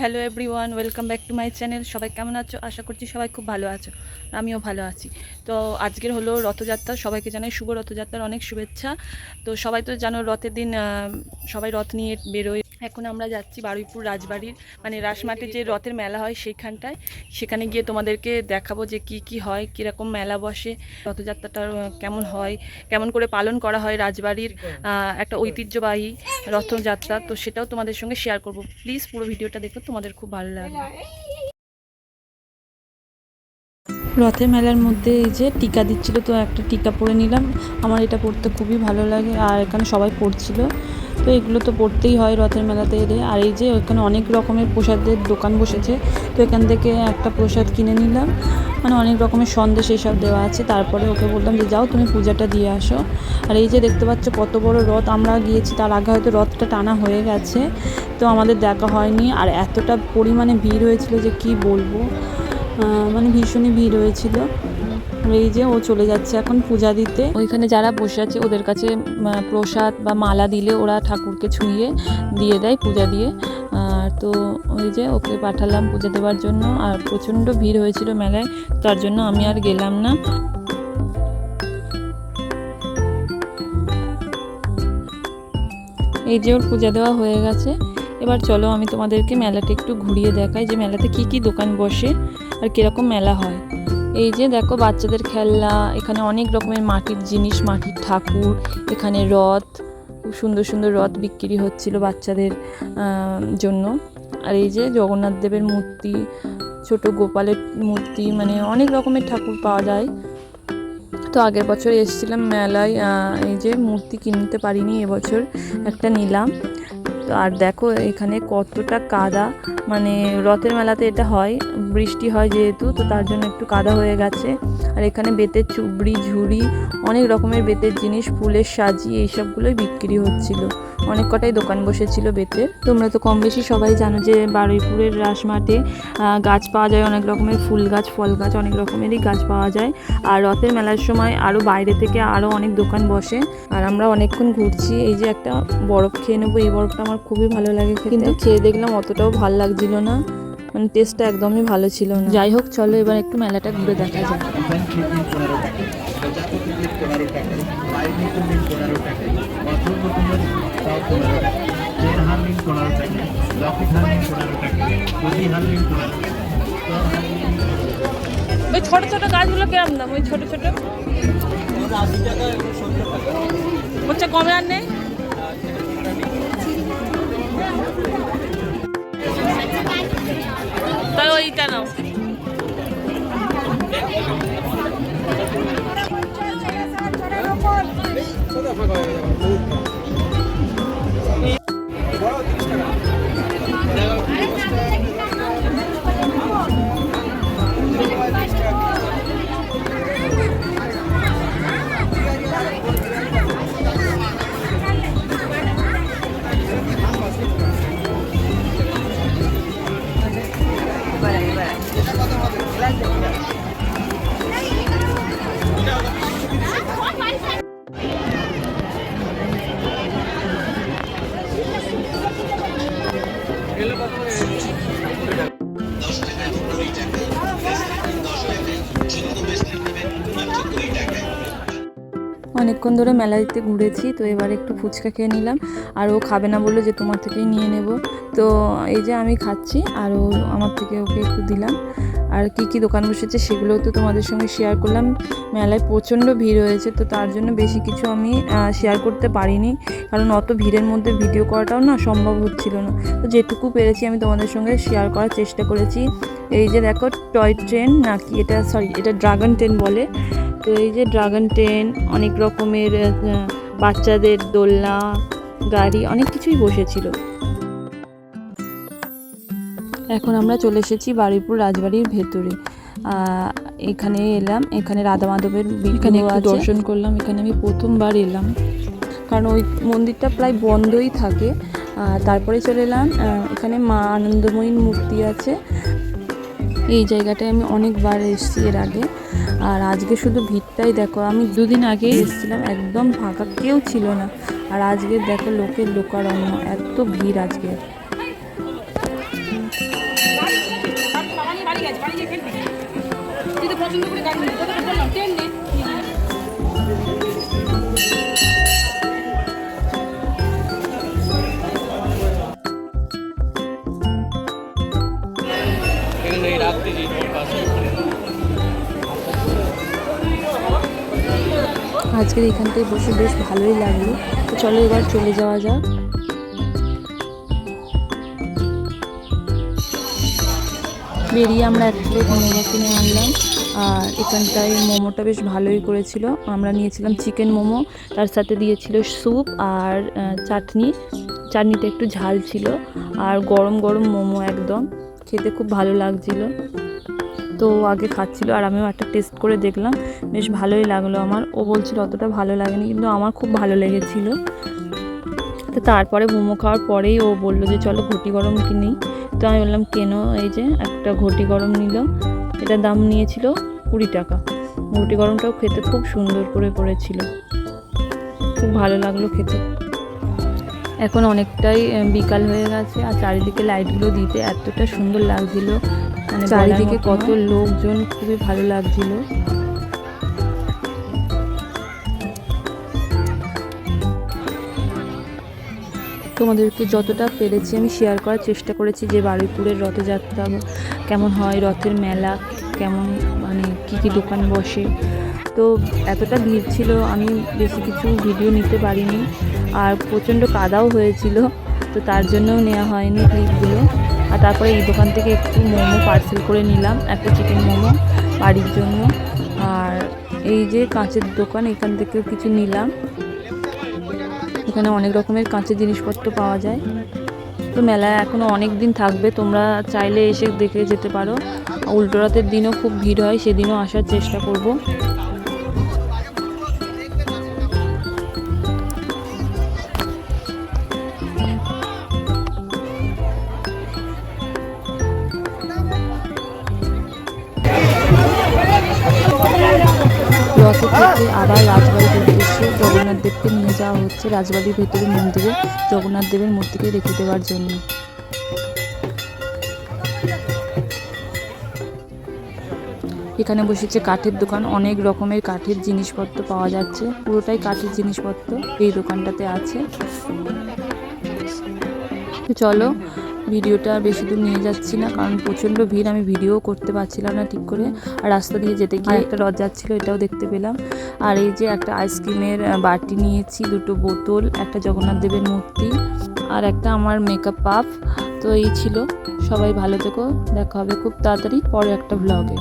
Hello everyone welcome back to my channel. সবাই কেমন আছো? আশা করছি সবাই খুব ভালো আছো। আমিও ভালো আছি। তো আজকের হলো রথযাত্রা। সবাইকে জানাই শুভ রথযাত্রার অনেক শুভেচ্ছা। তো সবাই তো জানো রথের দিন সবাই রথ নিয়ে বেরোয়। এখন আমরা যাচ্ছি বারুইপুর রাজবাড়ির মানে রাসমাটির যে রথের মেলা হয় সেইখানটায়। সেখানে গিয়ে তোমাদেরকে দেখাবো যে কি কি হয়, কীরকম মেলা বসে, রথযাত্রাটা কেমন হয়, কেমন করে পালন করা হয় রাজবাড়ির একটা ঐতিহ্যবাহী রথযাত্রা। তো সেটাও তোমাদের সঙ্গে শেয়ার করব। প্লিজ পুরো ভিডিওটা দেখো, তোমাদের খুব ভালো লাগবে। রথের মেলার মধ্যে এই যে টিকা দিচ্ছিল, তো একটা টিকা পরে নিলাম। আমার এটা পড়তে খুবই ভালো লাগে, আর এখানে সবাই পড়ছিল। তো এগুলো তো পড়তেই হয় রথের মেলাতে এলে আর এই যে ওখানে অনেক রকমের প্রসাদের দোকান বসেছে। তো এখান থেকে একটা প্রসাদ কিনে নিলাম। মানে অনেক রকমের সন্দেশ এইসব দেওয়া আছে। তারপরে ওকে বললাম যে, যাও তুমি পূজাটা দিয়ে আসো। আর এই যে দেখতে পাচ্ছ কত বড় রথ। আমরা গিয়েছি, তার আগে হয়তো রথটা টানা হয়ে গেছে। তো আমাদের দেখা হয়নি। আর এতটা পরিমাণে ভিড় হয়েছিল যে কি বলব? মানে ভীষণই ভিড় হয়েছিল। এই যে ও চলে যাচ্ছে এখন পূজা দিতে। ওইখানে যারা বসে আছে ওদের কাছে প্রসাদ বা মালা দিলে ওরা ঠাকুরকে ছুঁয়ে দিয়ে দেয় পূজা দিয়ে। আর তো ওই যে ওকে পাঠালাম পূজা দেওয়ার জন্য। আর প্রচণ্ড ভিড় হয়েছিল মেলায়, তার জন্য আমি আর গেলাম না। এই যে ওর পূজা দেওয়া হয়ে গেছে। এবার চলো আমি তোমাদেরকে মেলাটা একটু ঘুরিয়ে দেখাই যে মেলাতে কি কি দোকান বসে আর কীরকম মেলা হয়। এই যে দেখো বাচ্চাদের খেলনা, এখানে অনেক রকমের মাটির জিনিস, মাটির ঠাকুর, এখানে রথ, খুব সুন্দর সুন্দর রথ বিক্রি হচ্ছিল বাচ্চাদের জন্য। আর এই যে জগন্নাথ দেবের মূর্তি, ছোট গোপালের মূর্তি মানে অনেক রকমের ঠাকুর পাওয়া যায়। তো আগের বছর এসেছিলাম মেলায় এই যে মূর্তি কিনতে পারিনি, এবছর একটা নিলাম। তো আর দেখো এখানে কতটা কাদা। মানে রথের মেলাতে এটা হয়, বৃষ্টি হয় যেহেতু, তো তার জন্য একটু কাদা হয়ে গেছে। আর এখানে বেতের চুবড়ি, ঝুড়ি, অনেক রকমের বেতের জিনিস, ফুলের সাজি, এইসবগুলোই বিক্রি হচ্ছিল। অনেক কটাই দোকান বসেছিল বেতের। তোমরা তো কম বেশি সবাই জানো যে বারুইপুরের রাসমাটে আহ, গাছ পাওয়া যায় অনেক রকমের ফুল গাছ ফল গাছ অনেক রকমেরই গাছ পাওয়া যায়। আর রথের মেলার সময় আরও বাইরে থেকে আরও অনেক দোকান বসে। আর আমরা অনেকক্ষণ ঘুরছি এই যে একটা বরফ খেয়ে নেব এই বরফটা আমার খুবই ভালো লাগে কিন্তু খেয়ে দেখলাম অতটাও ভালো লাগছিল না মানে টেস্টটা একদমই ভালো ছিল না। যাই হোক চলো এবার একটু মেলাটা ঘুরে দেখা পনেরো টাকা। পনেরো টাকা লকেট পনেরো টাকা গদি পনেরো ওই ছোট ছোট গাছগুলো কেমন দাম? ওই ছোট ছোট? আশি টাকা এবং সত্তর টাকা। হচ্ছে কমে আর নেই? অনেকক্ষণ ধরে মেলা দিতে ঘুরেছি, তো এবার একটু ফুচকা খেয়ে নিলাম। আর ও খাবে না বলল যে তোমার থেকেই নিয়ে নেব। তো এই যে আমি খাচ্ছি, আর ও আমার থেকে ওকে একটু দিলাম। আর কি কি দোকান বসেছে সেগুলোও তো তোমাদের সঙ্গে শেয়ার করলাম। মেলায় প্রচণ্ড ভিড় হয়েছে, তো তার জন্য বেশি কিছু আমি শেয়ার করতে পারিনি। কারণ অত ভিড়ের মধ্যে ভিডিও করাটাও না সম্ভব হচ্ছিল না। তো যেটুকু পেরেছি আমি তোমাদের সঙ্গে শেয়ার করার চেষ্টা করেছি। এই যে দেখো টয় ট্রেন নাকি এটা সরি এটা ড্রাগন ট্রেন বলে। তো এই যে ড্রাগন ট্রেন অনেক রকমের বাচ্চাদের দোলনা, গাড়ি, অনেক কিছুই বসেছিল। এখন আমরা চলে এসেছি বারুইপুর রাজবাড়ির ভেতরে। এখানে এলাম এখানে রাধা মাধবের এখানে দর্শন করলাম এখানে আমি প্রথমবার এলাম। কারণ ওই মন্দিরটা প্রায় বন্ধই থাকে। তারপরে চলে এলাম এখানে মা আনন্দময়ীর মূর্তি আছে। এই জায়গাটায় আমি অনেকবার এসেছি এর আগে। আর আজকে শুধু ভিড়টাই দেখো আমি দুদিন আগেই এসেছিলাম একদম ফাঁকা কেউ ছিল না। আর আজকে দেখো লোকের লোকারণ্য এত ভিড় আজকে। পছন্দ করে গাড়ি নিয়ে ট্রেন নে আজকের এখানটায় বসে বেশ ভালোই লাগল। তো চলো এবার চলে যাওয়া যাক। বেরিয়ে আমরা এক প্লেট মোমো কিনে আনলাম। আর এখানটায় মোমোটা বেশ ভালোই করেছিল। আমরা নিয়েছিলাম চিকেন মোমো, তার সাথে দিয়েছিল স্যুপ আর চাটনি। চাটনিটা একটু ঝাল ছিল আর গরম গরম মোমো একদম। খেতে খুব ভালো লাগছিল। তো আগে খাচ্ছিল আর আমিও একটা টেস্ট করে দেখলাম। বেশ ভালোই লাগল আমার। ও বলছিল অতটা ভালো লাগেনি, কিন্তু আমার খুব ভালো লেগেছিল। তো তারপরে মোমো খাওয়ার পরেই ও বলল যে, চলো ঘটি গরম কিনি। তো আমি বললাম কেন? এই যে একটা ঘটি গরম নিল এটার দাম নিয়েছিল কুড়ি টাকা। ঘটি গরমটাও খেতে খুব সুন্দর করে করেছিল খুব ভালো লাগল খেতে। এখন অনেকটাই বিকাল হয়ে গেছে আর চারিদিকে লাইটগুলো দিতে এতটা সুন্দর লাগছিল। মানে চারিদিকে কত লোকজন খুবই ভালো লাগছিল। তোমাদেরকে যতটা পেরেছি আমি শেয়ার করার চেষ্টা করেছি যে বারুইপুরের রথযাত্রা কেমন হয়, রথের মেলা কেমন মানে কী কী দোকান বসে। তো এতটা ভিড় ছিল, আমি বেশি কিছু ভিডিও নিতে পারিনি। আর প্রচণ্ড কাদাও হয়েছিল, তো তার জন্যও নেওয়া হয়নি ক্লিপগুলো আর তারপরে এই দোকান থেকে একটু মোমো পার্সেল করে নিলাম, একটা চিকেন মোমো বাড়ির জন্য। আর এই যে কাঁচের দোকান, এখান থেকেও কিছু নিলাম। এখানে অনেক রকমের কাঁচের জিনিসপত্র পাওয়া যায়। তো মেলা এখনও অনেক দিন থাকবে, তোমরা চাইলে এসে দেখে যেতে পারো। উল্টো রাতের দিনও খুব ভিড় হয়, সেদিনও আসার চেষ্টা করব। রথে থেকে আবার রাজবাড়ির উদ্দেশ্যে জগন্নাথ দেবকে নিয়ে যাওয়া হচ্ছে রাজবাড়ির ভেতরে মন্দিরে জগন্নাথ দেবের মূর্তিকে রেখে দেওয়ার জন্য। এখানে বসেছে কাঠের দোকান। অনেক রকমের কাঠের জিনিসপত্র পাওয়া যাচ্ছে। পুরোটাই কাঠের জিনিসপত্র এই দোকানটাতে আছে। চলো ভিডিওটা বেশি দূর নিয়ে যাচ্ছি না কারণ প্রচণ্ড ভিড় আমি ভিডিও করতে পারছিলাম না ঠিক করে। আর রাস্তা দিয়ে যেতে গিয়ে একটা রথ যাচ্ছিল এটাও দেখতে পেলাম। আর এই যে একটা আইসক্রিমের বাটি নিয়েছি দুটো বোতল একটা জগন্নাথ দেবের মূর্তি আর একটা আমার মেকআপ পাফ তো এই ছিল। সবাই ভালো থেকো দেখা হবে খুব তাড়াতাড়ি পরে একটা ব্লগে